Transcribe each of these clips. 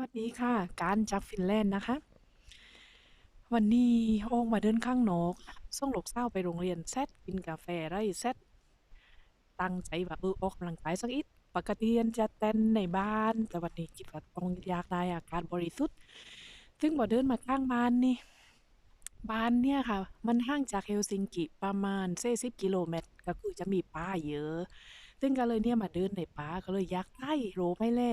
วัสดีค่ะ การจากฟินแลนด์นะคะ วันนี้โอ้งมาเดินข้างนอกส่งลูกสาวไปโรงเรียนเสร็จกินกาแฟไรเสร็จตั้งใจว่าเออออกกำลังกายสักอีกปกติอันจะเต้นในบ้าน แต่วันนี้คิดว่าต้องอยากได้อากาศบริสุทธิ์ ซึ่งพอเดินมาข้างบ้านนี่ บ้านเนี่ยค่ะ มันห่างจากเฮลซิงกิประมาณเซสิบกิโลเมตร ก็คือจะมีป่าเยอะ ซึ่งก็เลยเนี่ยมาเดินในป่าก็เลยอยากได้โรไม่แล่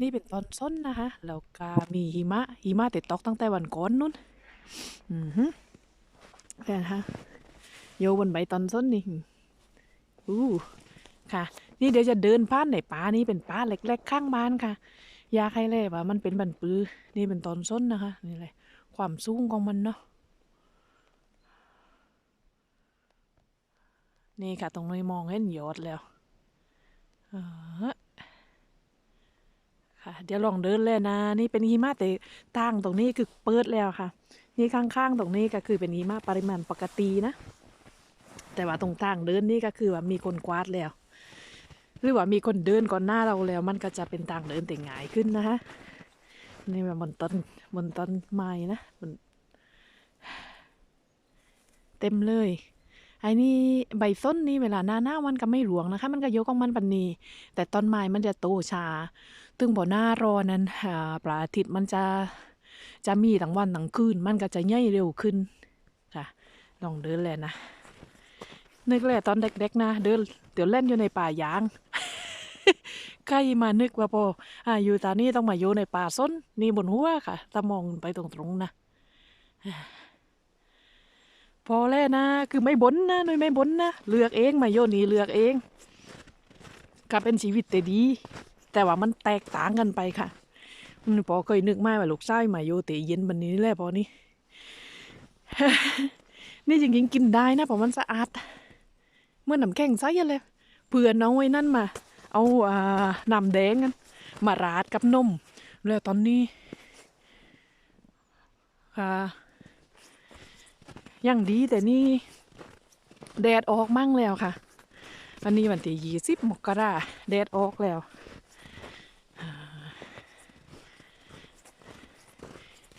นี่เป็นตอนส้นนะคะแล้วก็มีหิมะหิมะติดตกตั้งแต่วันก่อนนู้นอือฮึเนี่ยนะคะโยบนใบตอนส้นนี่อู้ค่ะ นี่เดี๋ยวจะเดินผ่านในป่านี้เป็นป่าเล็กๆข้างบ้านค่ะยากให้เลยว่ามันเป็นบันปือ นี่เป็นตอนส้นนะคะนี่เลยความสูงของมันเนาะนี่ค่ะตรงนี้มองเห็นยอดแล้ว ค่ะ เดี๋ยวลองเดินเลยนะ นี่เป็นหิมะแต่ทางตรงนี้คือเปิดแล้วค่ะ นี่ข้างๆตรงนี้ก็คือเป็นหิมะปริมาณปกตินะ แต่ว่าตรงทางเดินนี่ก็คือว่ามีคนกวาดแล้ว หรือว่ามีคนเดินก่อนหน้าเราแล้ว มันก็จะเป็นทางเดินแต่ง่ายขึ้นนะคะนี่มันบนต้นบนต้นไม้นะบนเต็มเลย อ้นี่ใบส้นนี่เวลาหน้าหน้ามันก็ไม่หลวงนะคะ มันก็ยกของมันปันนีแต่ต้นไม้มันจะโตช้าตึงบ่หน้ารอนั้นอ่าพระอาทิตย์มันจะจะมีทั้งวันทั้งคืน มันก็จะใหญ่เร็วขึ้นค่ะ ลองเดินและนะนึกแหละตอนเด็กๆนะเดินเดี๋ยวเล่นอยู่ในป่ายางใครมานึกว่าพออ่าอยู่ตอนนี้ต้องมาอยู่ในป่าส้นนี่บนหัวค่ะตามองไปตรงๆนะ พอแล้วนะ คือไม่บ่นนะหน่ยไม่บ่นนะเลือกเองมาโยนี่เลือกเองก็เป็นชีวิตแต่ดี แต่ว่ามันแตกต่างกันไปค่ะพอเคยนึกไมาว่าลูกชายมาโยเตเย็นบันนี้แหละพอนี่นี่จริงๆกินได้นะเพราะมันสะอาดเมื่อน้ำแข็งใสอะเลยเพื่อนน้องไว้นั่นมา เอาอ่าน้ำแดงกันมาราดกับนมแล้วตอนนี้ค่ะ ยังดีแต่นี่แดดออกมั่งแล้วค่ะ วันนี้วันที่ยี่สิบมกราแดดออกแล้ว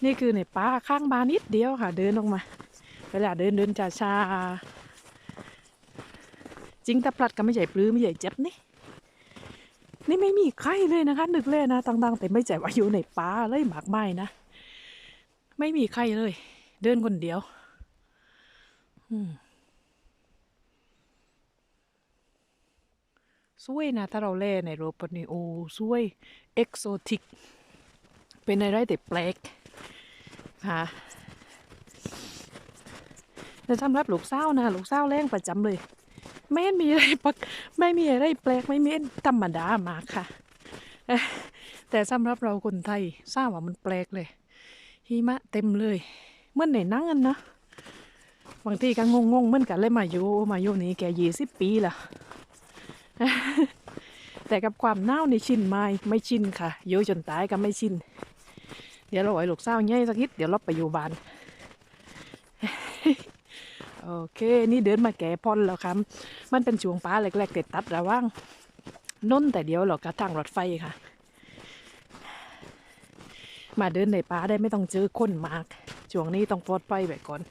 นี่คือในป่าข้างบ้านนิดเดียวค่ะ เดินออกมาเวลาเดินเดินช้าชาจริงแต่พลัดก็ไม่ใหญ่ปลื้มไม่ใหญ่เจ็บนี่ นี่ไม่มีใครเลยนะคะนึกเลยนะต่างๆ แต่ไม่ใจว่าอยู่ในป่าเลยหมากไม้นะ ไม่มีใครเลย เดินคนเดียว สวยนะ ถ้าเราเล่ในโรปนี่โอ้สวย เอกโซติก เป็นอะไรแต่แปลกค่ะแต่สำหรับลูกสานะลูกสาแรงประจำเลยไม่มีอะไรปักไม่มีอะไรแปลกไม่มีธรรมดามากค่ะ แต่สำหรับเราคนไทยทราบว่ามันแปลกเลยหิมะเต็มเลยเหมื่อนในนั่งอันนะ บางทีก็งงงๆเหมือนกันเลยมาอยู่มาอยู่นี่แกยี่สิบปีละแต่กับความหนาวในชินไม่ไม่ชินค่ะอยู่จนตายก็ไม่ชิน เดี๋ยวเราไว้ลูกสาวใหญ่สักนิดเดี๋ยวเราไปอยู่บ้านโอเค นี่เดินมาแก่พอนแล้วครับ มันเป็นช่วงป้าเล็กๆเด็ดตัดระว่างนนแต่เดียวเรากระทางรถไฟค่ะ มาเดินในป่าได้ไม่ต้องเจอคนมาก ช่วงนี้ต้องปลอดภัยไว้ก่อน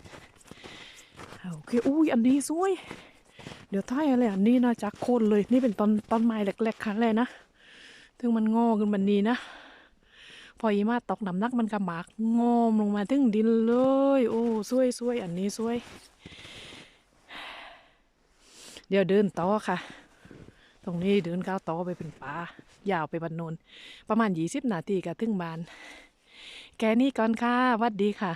โอเคอุ้ยอันนี้สวย เดี๋ยวท้ายอะไรอันนี้นะจากโคนเลยนี่เป็นต้นต้นไม้เล็กๆค่ะเลยนะถึงมันงอขึ้นมันนี้นะ พอหิมะตกน้ำนักมันก็หมากงอมลงมาถึงดินเลย โอ้สวยสวยอันนี้สวย เดี๋ยวเดินต่อค่ะ ตรงนี้เดินก้าวต่อไปเป็นป่ายาวไปบันโนนประมาณยี่สิบนาทีก็ถึงบาน แกนี่ก่อนค่ะวัดดีค่ะ